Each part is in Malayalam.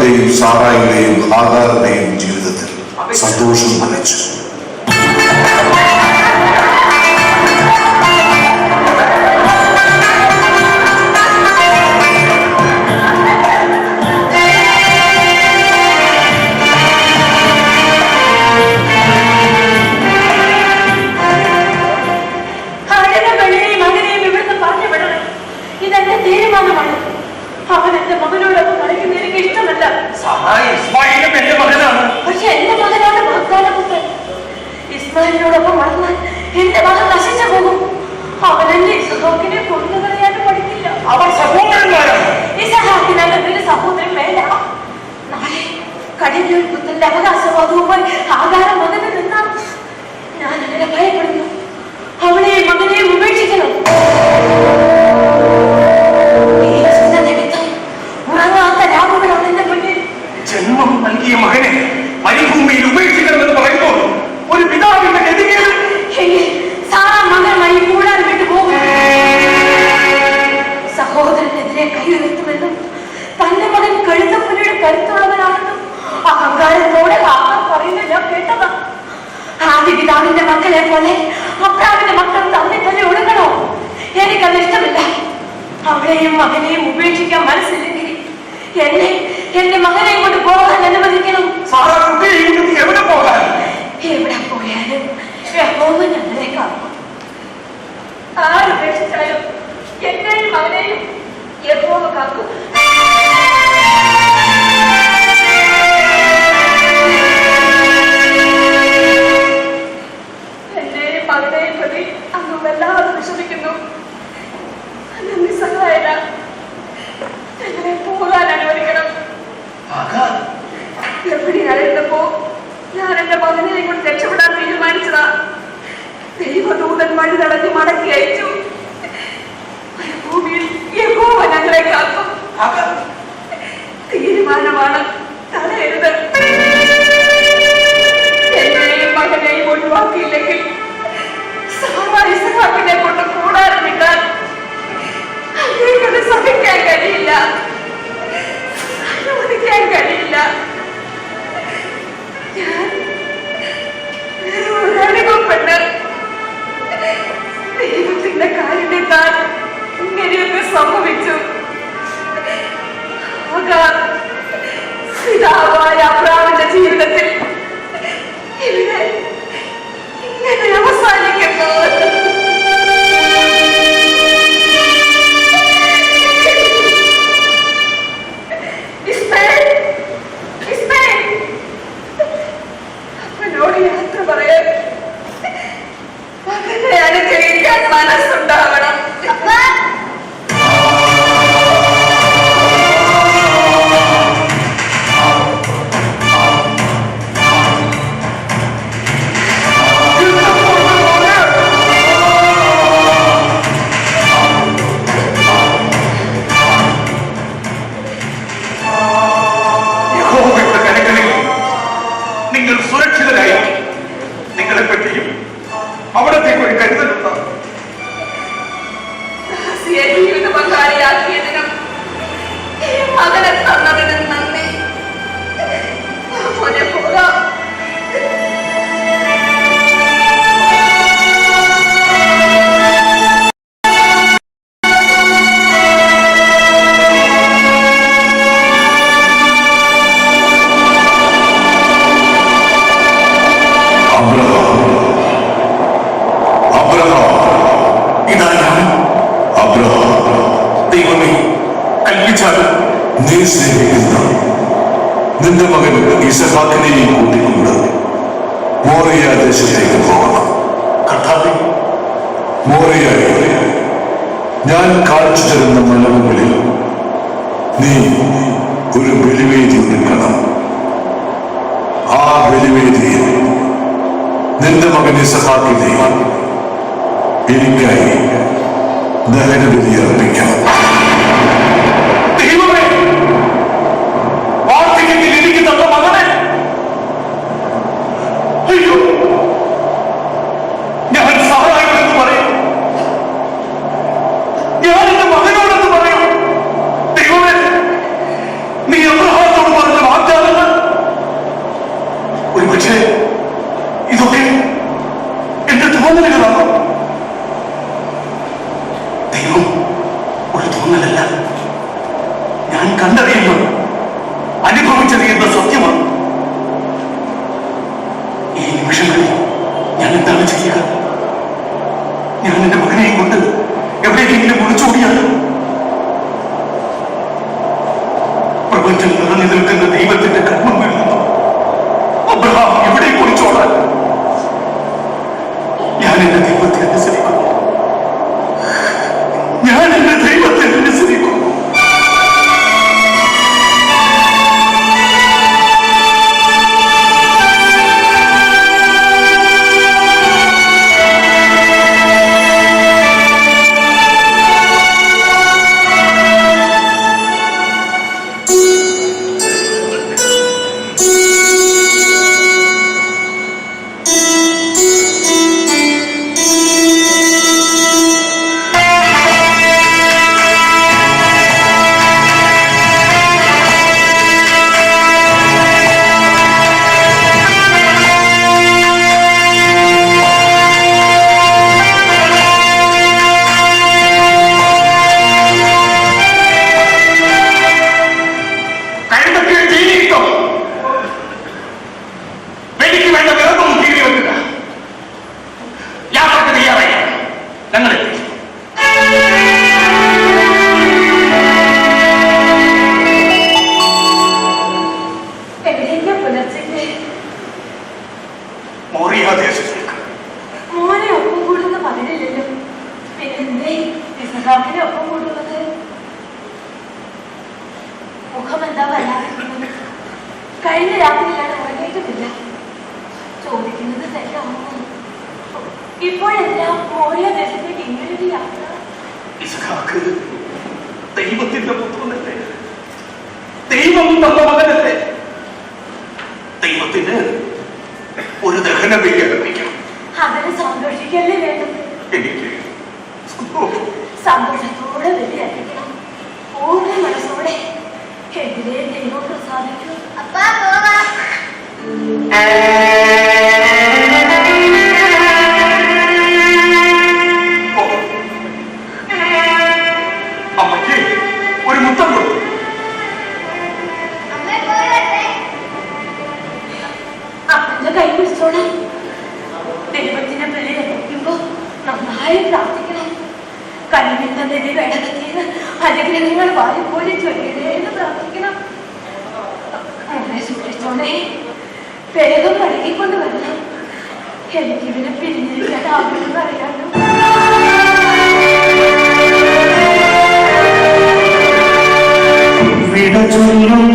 അബ്രഹാത്തിന്റെയും സാറായിന്റെയും ഹാഗാറിന്റെയും ജീവിതത്തിൽ സന്തോഷം നിറച്ചു. അവകാശവാദവുമായി ആകാരം മകന് നിന്നാ ഞാൻ അങ്ങനെ ഭയപ്പെടുന്നു. അവളെയും മകനെയും ഉപേക്ഷിക്കണം. ജന്മം നൽകിയ മകനെ മരുഭൂമിയിൽ ഉപേക്ഷിക്കണമെന്ന് പറയുമ്പോൾ ഒരു പിതാവിന്റെ ഗതികേട് സാറാ മകനുമായി കൂടാൻ വിട്ടുപോകും. സഹോദരനെതിരെ കൈയുയർത്തുമെന്നും തന്റെ പിതാവിന്റെ മക്കളെ പോലെ അപ്രാവിന്റെ മക്കൾ തമ്മിൽ തന്നെ ഒടുങ്ങണോ എനിക്കത് ഇഷ്ടമില്ല. അവളെയും മകനെയും ഉപേക്ഷിക്കാൻ മനസ്സില്ലെങ്കിൽ എന്നെ എന്റെ മകനെ കൊണ്ട് പോകാൻ അനുവദിക്കണം. എവിടെ പോകാൻ? എവിടെ പോയാലും ഞങ്ങളെ കാക്കും ആരുപേക്ഷിച്ചാലും എന്റെയും മകനെയും ദൈവത്തിന്റെ താൻ ഇങ്ങനെയൊക്കെ സംഭവിച്ചു. ആകാർ അവിടത്തേക്ക് ഒരു കരുതലുണ്ട് ജീവിത പങ്കാളിയാക്കിയതിനും മകനെ തന്നതിനും ഇസഹാക്കിനെയും കൂട്ടിക്കൊണ്ട് മോറിയ ദേശത്തേക്ക് പോകണം. കർത്താവേ മോറിയ ഞാൻ കാണിച്ചു തരുന്ന മലമുകളിൽ നീ ഒരു ബലിവേദി ഒരുക്കണം ആ ബലിവേദിയിൽ നിന്റെ മകൻ ഇസഹാക്കിനെ എനിക്കായി ദഹനബലി അർപ്പിക്കണം. Gracias. കഴിഞ്ഞ രാത്രി ഞാൻ ഉറങ്ങിയിട്ടില്ല ചോദിക്കുന്നത് തെറ്റാണ് ഇപ്പോഴെല്ലാം ഓരോ ദേശത്തേക്ക് ഇങ്ങനെ യാത്ര. ദൈവത്തിന്റെ പുത്രനല്ലേ? ദൈവം തന്ന മകനല്ലേ? ദൈവത്തിന് ഒരു ദഹന ബലി അതിന് സന്തോഷിക്കല്ലേ വേണ്ടത്? എനിക്ക് സന്തോഷം. Apa, Bapak? Eh, മോനെ വേഗം വഴുകിക്കൊണ്ട് വരണം എനിക്കിവനെ പിരിഞ്ഞിരിക്കാൻ ആഗ്രഹം പറയാമോ വിട ചൊല്ലും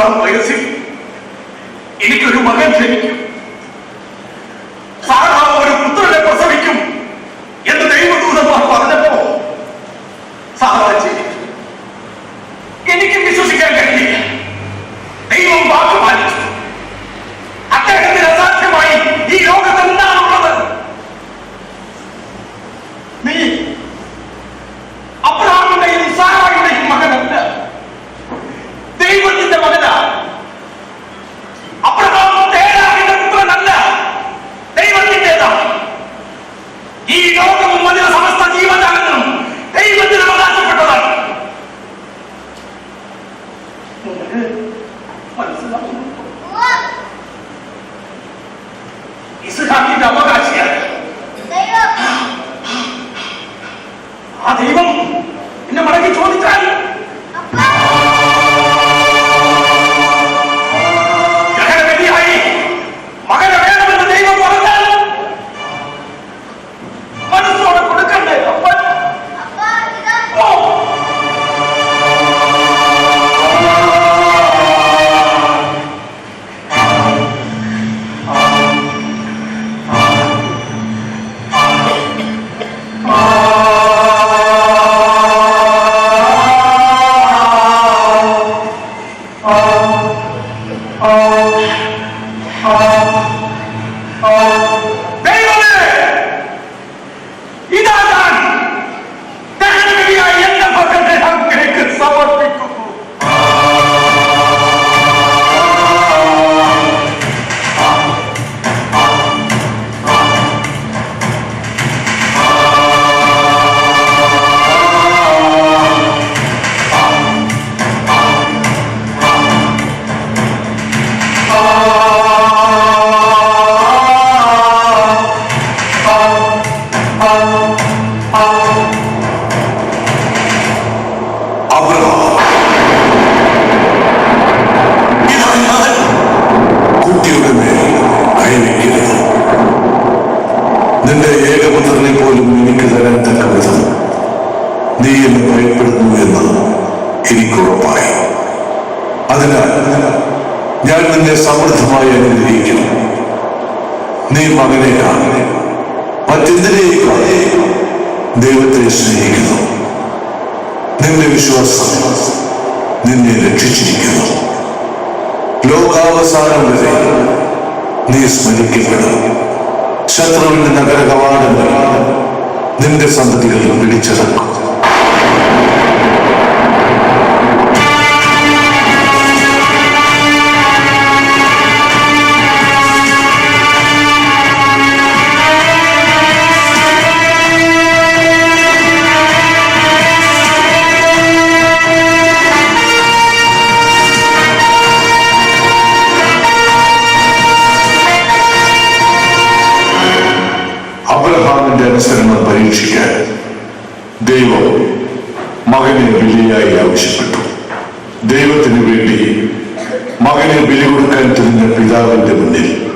രഹസ്യം എനിക്കൊരു മകൻ ജനിക്കും. നീ എന്നെ ഭയപ്പെടുന്നു എന്ന് എനിക്ക് ഉറപ്പായി. അതിനാൽ ഞാൻ നിന്നെ സമൃദ്ധമായി അനുഗ്രഹിക്കും. നീ മകനെ മകനേക്കാൾ മറ്റെന്തിനേക്കാൾ ദൈവത്തെ സ്നേഹിക്കുന്നു. നിന്റെ വിശ്വാസം നിന്നെ രക്ഷിച്ചിരിക്കുന്നു. ലോകാവസാനം വരെ നീ സ്മരിക്കപ്പെടും. ശത്രുവിന്റെ നഗര കവാടങ്ങൾ നിന്റെ സന്തതികൾ പിടിച്ചടക്കും ദൈവം മകനെ ബലിയായി ആവശ്യപ്പെട്ടു. ദൈവത്തിന് വേണ്ടി മകനെ ബലി കൊടുക്കാൻ തിരിഞ്ഞ പിതാവിന്റെ മുന്നിൽ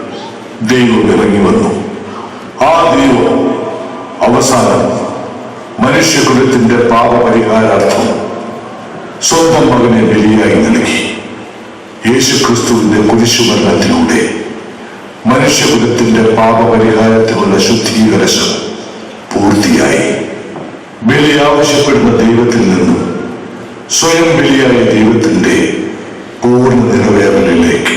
ദൈവം ഇറങ്ങി വന്നു. ആ ദൈവം അവസാനം മനുഷ്യകുലത്തിന്റെ പാപപരിഹാരാർത്ഥം സ്വന്തം മകനെ ബലിയായി നൽകി. യേശുക്രിസ്തുവിന്റെ കുരിശുമരണത്തിലൂടെ മനുഷ്യകുലത്തിന്റെ പാപപരിഹാരത്തിനുള്ള ശുദ്ധീകരശം ആവശ്യപ്പെടുന്ന ദൈവത്തിൽ നിന്നും സ്വയം ബലിയായ ദൈവത്തിന്റെ പൂർണ നിറവേറലിലേക്ക്